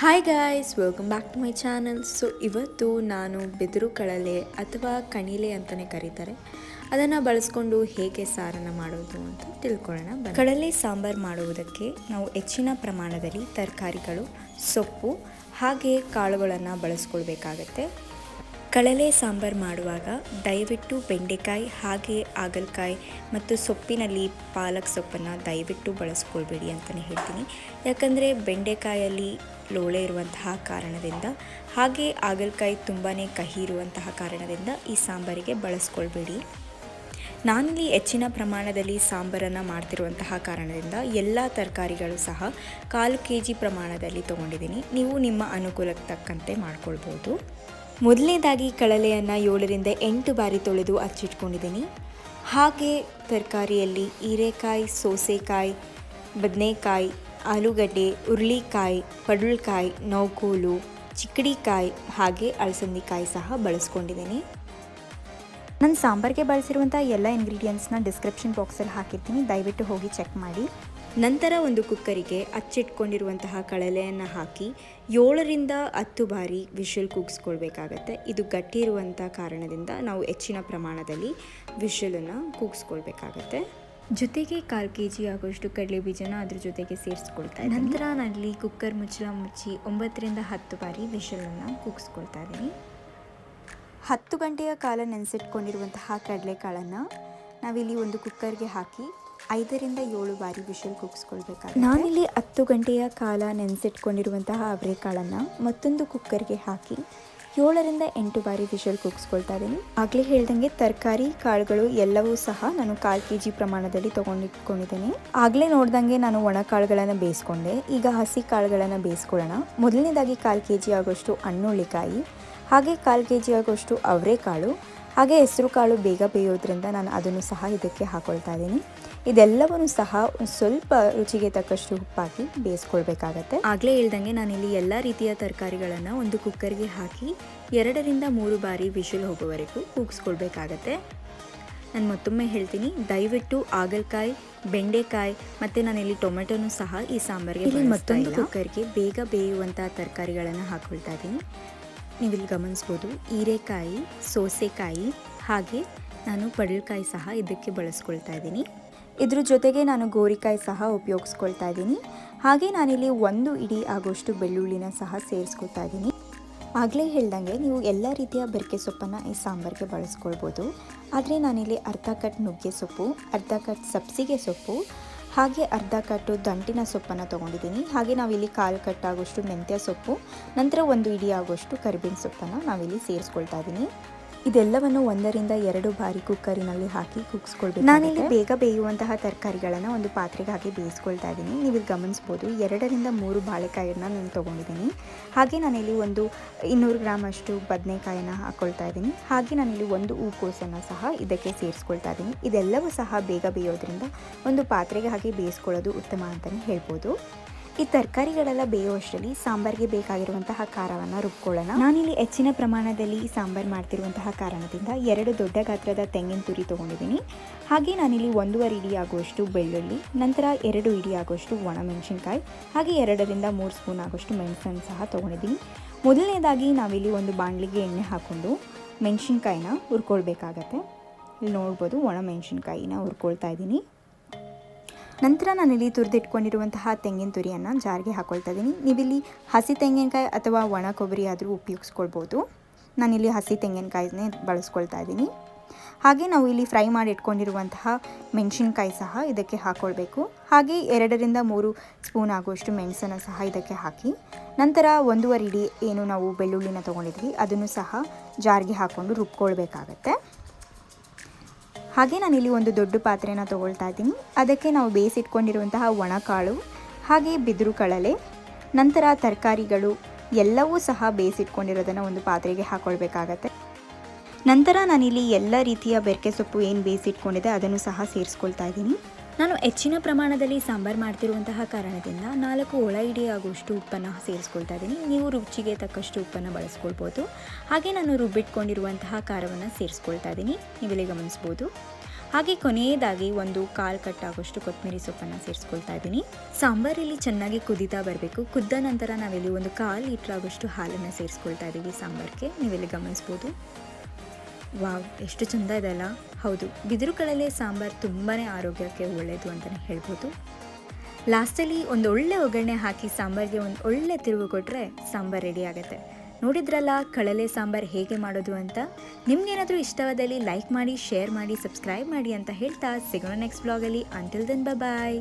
Hi guys welcome back to my channel so ಇವತ್ತು ನಾನು ಬಿದಿರು ಕಳಲೆ ಅಥವಾ ಕಣಿಲೆ ಅಂತಲೇ ಕರೀತಾರೆ. ಅದನ್ನು ಬಳಸ್ಕೊಂಡು ಹೇಗೆ ಸಾರನ್ನು ಮಾಡೋದು ಅಂತ ತಿಳ್ಕೊಳ್ಳೋಣ. ಕಡಲೆ ಸಾಂಬಾರು ಮಾಡುವುದಕ್ಕೆ ನಾವು ಹೆಚ್ಚಿನ ಪ್ರಮಾಣದಲ್ಲಿ ತರಕಾರಿಗಳು, ಸೊಪ್ಪು ಹಾಗೆ ಕಾಳುಗಳನ್ನು ಬಳಸ್ಕೊಳ್ಬೇಕಾಗತ್ತೆ. ಕಳಲೆ ಸಾಂಬಾರು ಮಾಡುವಾಗ ದಯವಿಟ್ಟು ಬೆಂಡೆಕಾಯಿ, ಹಾಗೆ ಹಾಗಲಕಾಯಿ ಮತ್ತು ಸೊಪ್ಪಿನಲ್ಲಿ ಪಾಲಕ್ ಸೊಪ್ಪನ್ನು ದಯವಿಟ್ಟು ಬಳಸ್ಕೊಳ್ಬೇಡಿ ಅಂತಲೇ ಹೇಳ್ತೀನಿ. ಯಾಕಂದರೆ ಬೆಂಡೆಕಾಯಲ್ಲಿ ಲೋಳೆ ಇರುವಂತಹ ಕಾರಣದಿಂದ, ಹಾಗೆ ಹಾಗಲಕಾಯಿ ತುಂಬಾ ಕಹಿ ಇರುವಂತಹ ಕಾರಣದಿಂದ ಈ ಸಾಂಬಾರಿಗೆ ಬಳಸ್ಕೊಳ್ಬೇಡಿ. ನಾನಿಲ್ಲಿ ಹೆಚ್ಚಿನ ಪ್ರಮಾಣದಲ್ಲಿ ಸಾಂಬಾರನ್ನು ಮಾಡ್ತಿರುವಂತಹ ಕಾರಣದಿಂದ ಎಲ್ಲ ತರಕಾರಿಗಳು ಸಹ ಕಾಲು ಕೆ ಜಿ ಪ್ರಮಾಣದಲ್ಲಿ ತೊಗೊಂಡಿದ್ದೀನಿ. ನೀವು ನಿಮ್ಮ ಅನುಕೂಲಕ್ಕೆ ತಕ್ಕಂತೆ ಮಾಡ್ಕೊಳ್ಬೋದು. ಮೊದಲನೇದಾಗಿ ಕಳಲೆಯನ್ನು ಏಳರಿಂದ ಎಂಟು ಬಾರಿ ತೊಳೆದು ಅಚ್ಚಿಟ್ಕೊಂಡಿದ್ದೀನಿ ಹಾಗೆ ತರಕಾರಿಯಲ್ಲಿ ಹೀರೆಕಾಯಿ, ಸೋಸೆಕಾಯಿ, ಬದನೆಕಾಯಿ, ಆಲೂಗಡ್ಡೆ, ಹುರುಳಿಕಾಯಿ ಪಡುಳ್ಕಾಯಿ ನೌಕೋಲು ಚಿಕ್ಕಡಿಕಾಯಿ ಹಾಗೆ ಅಳಸಂದಿಕಾಯಿ ಸಹ ಬಳಸ್ಕೊಂಡಿದ್ದೀನಿ. ನಾನು ಸಾಂಬಾರಿಗೆ ಬಳಸಿರುವಂಥ ಎಲ್ಲ ಇಂಗ್ರೀಡಿಯೆಂಟ್ಸ್ನ ಡಿಸ್ಕ್ರಿಪ್ಷನ್ ಬಾಕ್ಸಲ್ಲಿ ಹಾಕಿರ್ತೀನಿ. ದಯವಿಟ್ಟು ಹೋಗಿ ಚೆಕ್ ಮಾಡಿ. ನಂತರ ಒಂದು ಕುಕ್ಕರಿಗೆ ಅಚ್ಚಿಟ್ಕೊಂಡಿರುವಂತಹ ಕಳಲೆಯನ್ನು ಹಾಕಿ ಏಳರಿಂದ ಹತ್ತು ಬಾರಿ ವಿಷಲ್ ಕೂಗಿಸ್ಕೊಳ್ಬೇಕಾಗತ್ತೆ. ಇದು ಗಟ್ಟಿ ಇರುವಂಥ ಕಾರಣದಿಂದ ನಾವು ಹೆಚ್ಚಿನ ಪ್ರಮಾಣದಲ್ಲಿ ವಿಷಲನ್ನು ಕೂಗಿಸ್ಕೊಳ್ಬೇಕಾಗತ್ತೆ. ಜೊತೆಗೆ ಕಾಲು ಕೆ ಜಿ ಆಗೋಷ್ಟು ಕಡಲೆ ಬೀಜನ ಅದ್ರ ಜೊತೆಗೆ ಸೇರಿಸ್ಕೊಳ್ತಾ. ನಂತರ ನಾನಲ್ಲಿ ಕುಕ್ಕರ್ ಮುಚ್ಚಳ ಮುಚ್ಚಿ ಒಂಬತ್ತರಿಂದ ಹತ್ತು ಬಾರಿ ವಿಷಲನ್ನು ಕೂಗಿಸ್ಕೊಳ್ತಾ ಇದ್ದೀನಿ. ಹತ್ತು ಗಂಟೆಯ ಕಾಲ ನೆನೆಸಿಟ್ಕೊಂಡಿರುವಂತಹ ಕಡಲೆಕಾಳನ್ನು ನಾವಿಲ್ಲಿ ಒಂದು ಕುಕ್ಕರ್ಗೆ ಹಾಕಿ ಐದರಿಂದ ಏಳು ಬಾರಿ ವಿಷಲ್ ಕೂಗಿಸ್ಕೊಳ್ಬೇಕಾಗುತ್ತೆ. ನಾನಿಲ್ಲಿ ಹತ್ತು ಗಂಟೆಯ ಕಾಲ ನೆನೆಸಿಟ್ಕೊಂಡಿರುವಂತಹ ಅವರೆಕಾಳನ್ನು ಮತ್ತೊಂದು ಕುಕ್ಕರ್ಗೆ ಹಾಕಿ ಏಳರಿಂದ ಎಂಟು ಬಾರಿ ವಿಷಲ್ ಕುಕ್ಸ್ಕೊಳ್ತಾ ಇದ್ದೀನಿ. ಆಗಲೇ ಹೇಳ್ದಂಗೆ ತರಕಾರಿ, ಕಾಳುಗಳು ಎಲ್ಲವೂ ಸಹ ನಾನು ಕಾಲು ಕೆ ಜಿ ಪ್ರಮಾಣದಲ್ಲಿ ತೊಗೊಂಡಿಟ್ಕೊಂಡಿದ್ದೀನಿ. ಆಗಲೇ ನೋಡ್ದಂಗೆ ನಾನು ಒಣ ಕಾಳುಗಳನ್ನು ಬೇಯಿಸ್ಕೊಂಡೆ. ಈಗ ಹಸಿ ಕಾಳುಗಳನ್ನು ಬೇಯಿಸ್ಕೊಳ್ಳೋಣ. ಮೊದಲನೇದಾಗಿ ಕಾಲು ಕೆ ಜಿ ಆಗೋಷ್ಟು ಹಣ್ಣುಳ್ಳಿಕಾಯಿ, ಹಾಗೆ ಕಾಲು ಕೆ ಜಿ ಆಗೋಷ್ಟು ಅವರೆಕಾಳು ಹಾಗೆ ಹೆಸರು ಕಾಳು ಬೇಗ ಬೇಯೋದ್ರಿಂದ ನಾನು ಅದನ್ನು ಸಹ ಇದಕ್ಕೆ ಹಾಕ್ಕೊಳ್ತಾ ಇದ್ದೀನಿ. ಇದೆಲ್ಲವನ್ನು ಸಹ ಸ್ವಲ್ಪ ರುಚಿಗೆ ತಕ್ಕಷ್ಟು ಉಪ್ಪಾಕಿ ಬೇಯಿಸ್ಕೊಳ್ಬೇಕಾಗತ್ತೆ. ಆಗಲೇ ಹೇಳ್ದಂಗೆ ನಾನಿಲ್ಲಿ ಎಲ್ಲ ರೀತಿಯ ತರಕಾರಿಗಳನ್ನು ಒಂದು ಕುಕ್ಕರ್ಗೆ ಹಾಕಿ ಎರಡರಿಂದ ಮೂರು ಬಾರಿ ವಿಷಲ್ ಹೋಗುವವರೆಗೂ ಕೂಗಿಸ್ಕೊಳ್ಬೇಕಾಗತ್ತೆ. ನಾನು ಮತ್ತೊಮ್ಮೆ ಹೇಳ್ತೀನಿ ದಯವಿಟ್ಟು ಹಾಗಲಕಾಯಿ ಬೆಂಡೆಕಾಯಿ ಮತ್ತು ನಾನಿಲ್ಲಿ ಟೊಮೆಟೊನು ಸಹ ಈ ಸಾಂಬಾರಿಗೆ ಮತ್ತೊಂದು ಕುಕ್ಕರ್ಗೆ ಬೇಗ ಬೇಯುವಂಥ ತರಕಾರಿಗಳನ್ನು ಹಾಕ್ಕೊಳ್ತಾ ಇದ್ದೀನಿ. ನೀವಿಲ್ಲಿ ಗಮನಿಸ್ಬೋದು ಹೀರೆಕಾಯಿ, ಸೋಸೆಕಾಯಿ ಹಾಗೆ ನಾನು ಪಡಲ್ಕಾಯಿ ಸಹ ಇದಕ್ಕೆ ಬಳಸ್ಕೊಳ್ತಾ ಇದ್ದೀನಿ. ಇದ್ರ ಜೊತೆಗೆ ನಾನು ಗೋರಿಕಾಯಿ ಸಹ ಉಪಯೋಗಿಸ್ಕೊಳ್ತಾ ಇದ್ದೀನಿ. ಹಾಗೆ ನಾನಿಲ್ಲಿ ಒಂದು ಇಡೀ ಆಗೋಷ್ಟು ಬೆಳ್ಳುಳ್ಳಿನ ಸಹ ಸೇರಿಸ್ಕೊಳ್ತಾ ಇದ್ದೀನಿ. ಆಗಲೇ ಹೇಳ್ದಂಗೆ ನೀವು ಎಲ್ಲ ರೀತಿಯ ಬೆರಕೆ ಸೊಪ್ಪನ್ನು ಈ ಸಾಂಬಾರಿಗೆ ಬಳಸ್ಕೊಳ್ಬೋದು. ಆದರೆ ನಾನಿಲ್ಲಿ ಅರ್ಧ ಕಟ್ ನುಗ್ಗೆ ಸೊಪ್ಪು, ಅರ್ಧ ಕಟ್ ಸಬ್ಸಿಗೆ ಸೊಪ್ಪು ಹಾಗೆ ಅರ್ಧ ಕಟ್ಟು ದಂಟಿನ ಸೊಪ್ಪನ್ನು ತೊಗೊಂಡಿದ್ದೀನಿ. ಹಾಗೆ ನಾವಿಲ್ಲಿ ಕಾಲು ಕಟ್ ಆಗೋಷ್ಟು ಮೆಂತ್ಯ ಸೊಪ್ಪು, ನಂತರ ಒಂದು ಇಡಿ ಆಗೋಷ್ಟು ಸೊಪ್ಪನ್ನು ನಾವಿಲ್ಲಿ ಸೇರಿಸ್ಕೊಳ್ತಾ ಇದ್ದೀನಿ ಇದೆಲ್ಲವನ್ನು ಒಂದರಿಂದ ಎರಡು ಬಾರಿ ಕುಕ್ಕರಿನಲ್ಲಿ ಹಾಕಿ ಕುಗ್ಸ್ಕೊಳ್ಬೇಕು ನಾನಿಲ್ಲಿ ಬೇಗ ಬೇಯುವಂತಹ ತರಕಾರಿಗಳನ್ನು ಒಂದು ಪಾತ್ರೆಗೆ ಹಾಕಿ ಬೇಯಿಸ್ಕೊಳ್ತಾ ಇದ್ದೀನಿ. ನೀವು ಇಲ್ಲಿ ಗಮನಿಸ್ಬೋದು, ಎರಡರಿಂದ ಮೂರು ಬಾಳೆಕಾಯಿಯನ್ನು ನಾನು ತೊಗೊಂಡಿದ್ದೀನಿ. ಹಾಗೆ ನಾನಿಲ್ಲಿ ಒಂದು ಇನ್ನೂರು ಗ್ರಾಮ್ ಅಷ್ಟು ಬದನೆಕಾಯಿನ ಹಾಕ್ಕೊಳ್ತಾ ಇದ್ದೀನಿ. ಹಾಗೆ ನಾನಿಲ್ಲಿ ಒಂದು ಹೂಕೋಸನ್ನು ಸಹ ಇದಕ್ಕೆ ಸೇರಿಸ್ಕೊಳ್ತಾ ಇದ್ದೀನಿ. ಇದೆಲ್ಲವೂ ಸಹ ಬೇಗ ಬೇಯೋದ್ರಿಂದ ಒಂದು ಪಾತ್ರೆಗೆ ಹಾಕಿ ಬೇಯಿಸ್ಕೊಳ್ಳೋದು ಉತ್ತಮ ಅಂತಲೇ ಹೇಳ್ಬೋದು. ಈ ತರಕಾರಿಗಳೆಲ್ಲ ಬೇಯುವಷ್ಟರಲ್ಲಿ ಸಾಂಬಾರ್ಗೆ ಬೇಕಾಗಿರುವಂತಹ ಖಾರವನ್ನು ರುಬ್ಕೊಳ್ಳೋಣ. ನಾನಿಲ್ಲಿ ಹೆಚ್ಚಿನ ಪ್ರಮಾಣದಲ್ಲಿ ಸಾಂಬಾರು ಮಾಡ್ತಿರುವಂತಹ ಕಾರಣದಿಂದ ಎರಡು ದೊಡ್ಡ ಗಾತ್ರದ ತೆಂಗಿನ ತುರಿ ತೊಗೊಂಡಿದ್ದೀನಿ. ಹಾಗೆ ನಾನಿಲ್ಲಿ ಒಂದೂವರೆ ಇಡಿ ಆಗುವಷ್ಟು ಬೆಳ್ಳುಳ್ಳಿ, ನಂತರ ಎರಡು ಇಡಿ ಆಗುವಷ್ಟು ಒಣಮೆಣಸಿನ್ಕಾಯಿ, ಹಾಗೆ ಎರಡರಿಂದ ಮೂರು ಸ್ಪೂನ್ ಆಗುವಷ್ಟು ಮೆಣಸನ್ನು ಸಹ ತೊಗೊಂಡಿದ್ದೀನಿ. ಮೊದಲನೇದಾಗಿ ನಾವಿಲ್ಲಿ ಒಂದು ಬಾಣಲಿಗೆ ಎಣ್ಣೆ ಹಾಕ್ಕೊಂಡು ಮೆಣಸಿನ್ಕಾಯಿನ ಹುರ್ಕೊಳ್ಬೇಕಾಗತ್ತೆ. ಇಲ್ಲಿ ನೋಡ್ಬೋದು ಒಣ ಮೆಣಸಿನ್ಕಾಯಿನ ಹುರ್ಕೊಳ್ತಾ ಇದ್ದೀನಿ. ನಂತರ ನಾನಿಲ್ಲಿ ತುರಿದಿಟ್ಕೊಂಡಿರುವಂತಹ ತೆಂಗಿನ ತುರಿಯನ್ನು ಜಾರಿಗೆ ಹಾಕೊಳ್ತಾ ಇದ್ದೀನಿ ನೀವಿಲ್ಲಿ ಹಸಿ ತೆಂಗಿನಕಾಯಿ ಅಥವಾ ಒಣ ಕೊಬ್ಬರಿ ಆದರೂ ಉಪಯೋಗಿಸ್ಕೊಳ್ಬೋದು. ನಾನಿಲ್ಲಿ ಹಸಿ ತೆಂಗಿನಕಾಯಿನೇ ಬಳಸ್ಕೊಳ್ತಾ ಇದ್ದೀನಿ ಹಾಗೆ ನಾವು ಇಲ್ಲಿ ಫ್ರೈ ಮಾಡಿ ಇಟ್ಕೊಂಡಿರುವಂತಹ ಮೆಣಸಿನ್ಕಾಯಿ ಸಹ ಇದಕ್ಕೆ ಹಾಕ್ಕೊಳ್ಬೇಕು ಹಾಗೆ ಎರಡರಿಂದ ಮೂರು ಸ್ಪೂನ್ ಆಗುವಷ್ಟು ಮೆಣಸನ್ನು ಸಹ ಇದಕ್ಕೆ ಹಾಕಿ, ನಂತರ ಒಂದೂವರೆ ಇಡೀ ಏನು ನಾವು ಬೆಳ್ಳುಳ್ಳಿನ ತೊಗೊಂಡಿದ್ವಿ, ಅದನ್ನು ಸಹ ಜಾರಿಗೆ ಹಾಕ್ಕೊಂಡು ರುಬ್ಕೊಳ್ಬೇಕಾಗತ್ತೆ. ಹಾಗೆ ನಾನಿಲ್ಲಿ ಒಂದು ದೊಡ್ಡ ಪಾತ್ರೆನ ತೊಗೊಳ್ತಾ ಇದ್ದೀನಿ. ಅದಕ್ಕೆ ನಾವು ಬೇಯಿಸಿಟ್ಕೊಂಡಿರುವಂತಹ ಒಣಕಾಳು, ಹಾಗೆ ಬಿದಿರು ಕಳಲೆ ನಂತರ ತರಕಾರಿಗಳು ಎಲ್ಲವೂ ಸಹ ಬೇಯಿಸಿಟ್ಕೊಂಡಿರೋದನ್ನು ಒಂದು ಪಾತ್ರೆಗೆ ಹಾಕ್ಕೊಳ್ಬೇಕಾಗತ್ತೆ ನಂತರ ನಾನಿಲ್ಲಿ ಎಲ್ಲ ರೀತಿಯ ಬೆರಕೆ ಸೊಪ್ಪು ಏನು ಬೇಯಿಸಿಟ್ಕೊಂಡಿದೆ ಅದನ್ನು ಸಹ ಸೇರಿಸ್ಕೊಳ್ತಾ ಇದ್ದೀನಿ. ನಾನು ಹೆಚ್ಚಿನ ಪ್ರಮಾಣದಲ್ಲಿ ಸಾಂಬಾರು ಮಾಡ್ತಿರುವಂತಹ ಕಾರಣದಿಂದ ನಾಲ್ಕು ಒಳ ಇಡಿ ಆಗುವಷ್ಟು ಉಪ್ಪನ್ನು ಸೇರಿಸ್ಕೊಳ್ತಾ ಇದ್ದೀನಿ. ನೀವು ರುಚಿಗೆ ತಕ್ಕಷ್ಟು ಉಪ್ಪನ್ನು ಬಳಸ್ಕೊಳ್ಬೋದು. ಹಾಗೆ ನಾನು ರುಬ್ಬಿಟ್ಕೊಂಡಿರುವಂತಹ ಖಾರವನ್ನು ಸೇರಿಸ್ಕೊಳ್ತಾ ಇದ್ದೀನಿ. ನೀವಿಲ್ಲಿ ಗಮನಿಸ್ಬೋದು. ಹಾಗೆ ಕೊನೆಯದಾಗಿ ಒಂದು ಕಾಲು ಕಟ್ಟಾಗೋಷ್ಟು ಕೊತ್ತಂಬರಿ ಸೊಪ್ಪನ್ನು ಸೇರಿಸ್ಕೊಳ್ತಾ ಇದ್ದೀನಿ. ಸಾಂಬಾರಲ್ಲಿ ಚೆನ್ನಾಗಿ ಕುದೀತಾ ಬರಬೇಕು. ಕುದ್ದ ನಂತರ ನಾವಿಲ್ಲಿ ಒಂದು ಕಾಲು ಲೀಟ್ರ್ ಆಗೋಷ್ಟು ಹಾಲನ್ನು ಸೇರಿಸ್ಕೊಳ್ತಾ ಇದ್ದೀವಿ ಸಾಂಬಾರಿಗೆ. ನೀವಿಲ್ಲಿ ಗಮನಿಸ್ಬೋದು. ವಾವ್, ಎಷ್ಟು ಚಂದ ಇದೆ ಅಲ್ಲ. ಹೌದು ಬಿದಿರು ಕಡಲೆ ಸಾಂಬಾರು ತುಂಬಾ ಆರೋಗ್ಯಕ್ಕೆ ಒಳ್ಳೆಯದು ಅಂತಲೇ ಹೇಳ್ಬೋದು. ಲಾಸ್ಟಲ್ಲಿ ಒಂದು ಒಳ್ಳೆ ಒಗ್ಗರಣೆ ಹಾಕಿ ಸಾಂಬಾರಿಗೆ ಒಂದು ಒಳ್ಳೆ ತಿರುವು ಕೊಟ್ಟರೆ ಸಾಂಬಾರು ರೆಡಿ ಆಗುತ್ತೆ. ನೋಡಿದ್ರಲ್ಲ, ಕಳಲೆ ಸಾಂಬಾರು ಹೇಗೆ ಮಾಡೋದು ಅಂತ? ನಿಮ್ಗೇನಾದರೂ ಇಷ್ಟವಾದಲ್ಲಿ ಲೈಕ್ ಮಾಡಿ ಶೇರ್ ಮಾಡಿ ಸಬ್ಸ್ಕ್ರೈಬ್ ಮಾಡಿ ಅಂತ ಹೇಳ್ತಾ ಸಿಗೋಣ ನೆಕ್ಸ್ಟ್ ಬ್ಲಾಗಲ್ಲಿ ಅಂಟಿಲ್ ದೆನ್ ಬಾಯ್